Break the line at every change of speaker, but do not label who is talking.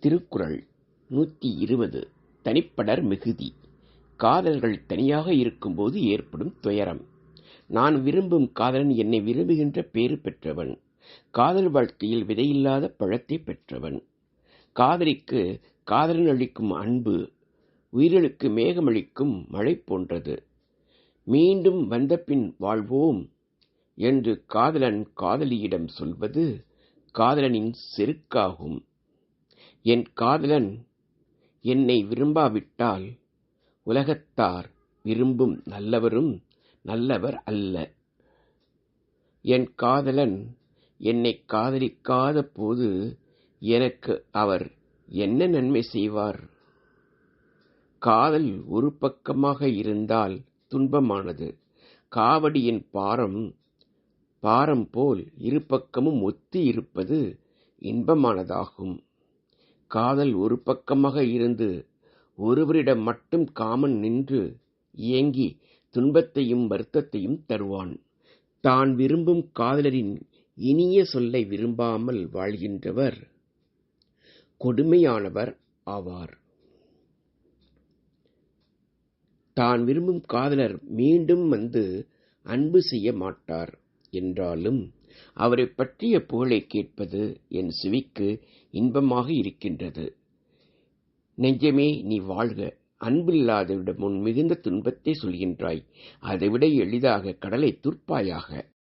திருக்குறள் நூற்றி இருபது. தனிப்படர் மிகுதி. காதல்கள் தனியாக இருக்கும்போது ஏற்படும் துயரம். நான் விரும்பும் காதலன் என்னை விரும்புகின்ற பேறு பெற்றவன். காதல் வாழ்க்கையில் விதையில்லாத பழத்தை பெற்றவன். காதலிக்கு காதலன் அளிக்கும் அன்பு உயிர்களுக்கு மேகமளிக்கும் மழை போன்றது. மீண்டும் வந்தபின் வாழ்வோம் என்று காதலன் காதலியிடம் சொல்வது காதலனின் செருக்காகும். என் காதலன் என்னை விரும்பாவிட்டால் உலகத்தார் விரும்பும் நல்லவரும் நல்லவர் அல்ல. என் காதலன் என்னை காதலிக்காத போது எனக்கு அவர் என்ன நன்மை செய்வார்? காதல் ஒரு பக்கமாக இருந்தால் துன்பமானது. காவடியின் பாரம் பாரம் போல் இரு பக்கமும் இருப்பது இன்பமானதாகும். காதல் ஒரு பக்கமாக இருந்து ஒருவரிடம் மட்டும் காமன் நின்று இயங்கி துன்பத்தையும் வருத்தத்தையும் தருவான். தான் விரும்பும் காதலரின் இனிய சொல்லை விரும்பாமல் வாழ்கின்றவர் கொடுமையானவர் ஆவார். தான் விரும்பும் காதலர் மீண்டும் வந்து அன்பு செய்ய மாட்டார் என்றாலும் அவரை பற்றிய புகழை கேட்பது என் செவிக்கு இன்பமாக இருக்கின்றது. நெஞ்சமே நீ வாழ்க. அன்பில்லாதவிடம் முன் மிகுந்த துன்பத்தை சொல்கின்றாய். அதைவிட எளிதாக கடலை துர்ப்பாயாக.